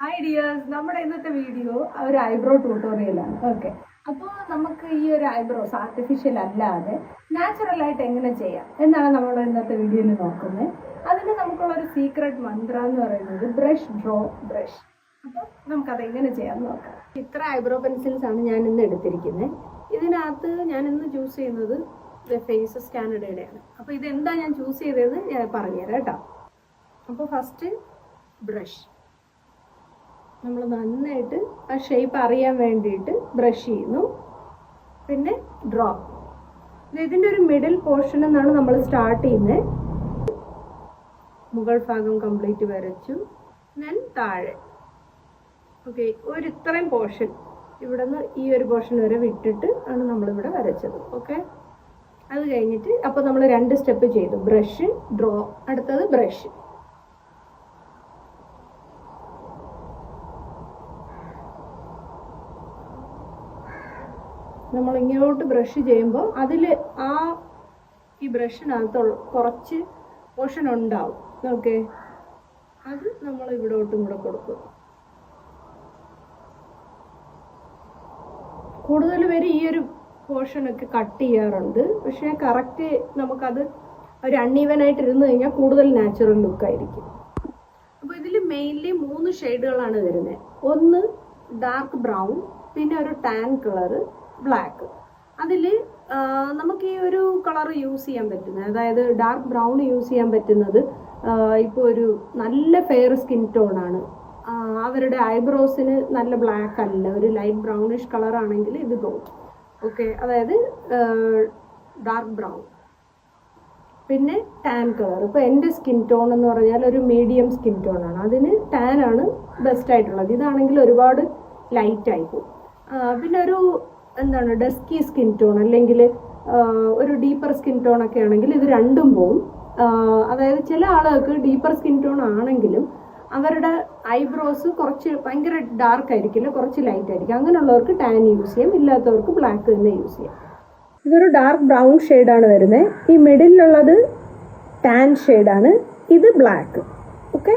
Hi dears നമ്മുടെ ഇന്നത്തെ video ഒരു ഐബ്രോ ട്യൂട്ടോറിയലാണ് ഓക്കെ അപ്പോൾ നമുക്ക് ഈ ഒരു ഐബ്രോസ് ആർട്ടിഫിഷ്യൽ അല്ലാതെ നാച്ചുറലായിട്ട് എങ്ങനെ ചെയ്യാം എന്നാണ് നമ്മൾ ഇന്നത്തെ വീഡിയോയിൽ നോക്കുന്നത്. അതിന് നമുക്കുള്ളൊരു സീക്രട്ട് മന്ത്ര എന്ന് പറയുന്നത് ബ്രഷ് ഡ്രോ ബ്രഷ് അപ്പോൾ നമുക്കത് എങ്ങനെ ചെയ്യാം നോക്കാം. ഇത്ര ഐബ്രോ പെൻസിൽസ് ആണ് ഞാൻ ഇന്ന് എടുത്തിരിക്കുന്നത്. ഇതിനകത്ത് ഞാൻ ഇന്ന് ചൂസ് ചെയ്യുന്നത് ഫേസ് സ്കാനഡയുടെയാണ് അപ്പോൾ ഇതെന്താ ഞാൻ ചൂസ് ചെയ്തതെന്ന് ഞാൻ പറഞ്ഞുതരാം കേട്ടോ. അപ്പോൾ ഫസ്റ്റ് ബ്രഷ് നമ്മൾ നന്നായിട്ട് ആ ഷേപ്പ് അറിയാൻ വേണ്ടിയിട്ട് ബ്രഷ് ചെയ്യുന്നു. പിന്നെ ഡ്രോ ഇതിന്റെ ഒരു മിഡിൽ പോർഷൻ എന്നാണ് നമ്മൾ സ്റ്റാർട്ട് ചെയ്യുന്നത് മുകൾ ഭാഗം കംപ്ലീറ്റ് വരച്ചു. ദെൻ താഴെ. ഓക്കെ ഒരു ഇത്രയും പോർഷൻ ഇവിടെ നിന്ന് ഈ ഒരു പോർഷൻ വരെ വിട്ടിട്ട് ആണ് നമ്മളിവിടെ വരച്ചത്. ഓക്കെ അത് കഴിഞ്ഞിട്ട് അപ്പോൾ നമ്മൾ രണ്ട് സ്റ്റെപ്പ് ചെയ്തു. ബ്രഷ് ഡ്രോ അടുത്തത് ബ്രഷ് നമ്മൾ ഇങ്ങോട്ട് ബ്രഷ് ചെയ്യുമ്പോൾ അതിൽ ആ ഈ ബ്രഷിനകത്ത് കുറച്ച് പോഷൻ ഉണ്ടാവും. ഓക്കെ അത് നമ്മൾ ഇവിടോട്ടും കൂടെ കൊടുക്കും. കൂടുതൽ പേര് ഈ ഒരു പോർഷനൊക്കെ കട്ട് ചെയ്യാറുണ്ട്. പക്ഷേ കറക്റ്റ് നമുക്കത് ഒരു അൺഈവൻ ആയിട്ട് ഇരുന്ന് കഴിഞ്ഞാൽ കൂടുതൽ നാച്ചുറൽ ലുക്കായിരിക്കും അപ്പോൾ ഇതിൽ മെയിൻലി മൂന്ന് ഷെയ്ഡുകളാണ് വരുന്നത് ഒന്ന് ഡാർക്ക് ബ്രൗൺ പിന്നെ ഒരു ടാൻ കളറ് ബ്ലാക്ക് അതിൽ നമുക്ക് ഈ ഒരു കളർ യൂസ് ചെയ്യാൻ പറ്റുന്നത്. അതായത് ഡാർക്ക് ബ്രൗൺ യൂസ് ചെയ്യാൻ പറ്റുന്നത് ഇപ്പോൾ ഒരു നല്ല ഫെയർ സ്കിൻ ടോൺ ആണ്. അവരുടെ ഐബ്രോസിന് നല്ല ബ്ലാക്ക് അല്ല. ഒരു ലൈറ്റ് ബ്രൗണിഷ് കളർ ആണെങ്കിൽ ഇത് ഗോ ഓക്കെ അതായത് ഡാർക്ക് ബ്രൗൺ പിന്നെ ടാൻ കളർ ഇപ്പോൾ എന്റെ സ്കിൻ ടോൺ എന്ന് പറഞ്ഞാൽ ഒരു മീഡിയം സ്കിൻ ടോൺ ആണ്. അതിന് ടാൻ ആണ് ബെസ്റ്റ് ആയിട്ടുള്ളത്. ഇതാണെങ്കിൽ ഒരുപാട് ലൈറ്റ് ആയി പോകും. പിന്നെ ഒരു എന്താണ് ഡസ്കി സ്കിൻ ടോൺ അല്ലെങ്കിൽ ഒരു ഡീപ്പർ സ്കിൻ ടോൺ ഒക്കെ ആണെങ്കിൽ ഇത് രണ്ടും പോവും. അതായത് ചില ആളുകൾക്ക് ഡീപ്പർ സ്കിൻ ടോൺ ആണെങ്കിലും അവരുടെ ഐബ്രോസ് കുറച്ച് ഭയങ്കര ഡാർക്ക് ആയിരിക്കില്ല കുറച്ച് ലൈറ്റ് ആയിരിക്കും. അങ്ങനെയുള്ളവർക്ക് ടാൻ യൂസ് ചെയ്യാം ഇല്ലാത്തവർക്ക് ബ്ലാക്ക് തന്നെ യൂസ് ചെയ്യാം. ഇതൊരു ഡാർക്ക് ബ്രൗൺ ഷെയ്ഡാണ് വരുന്നത് ഈ മിഡിലുള്ളത് ടാൻ ഷെയ്ഡാണ് ഇത് ബ്ലാക്ക് ഓക്കെ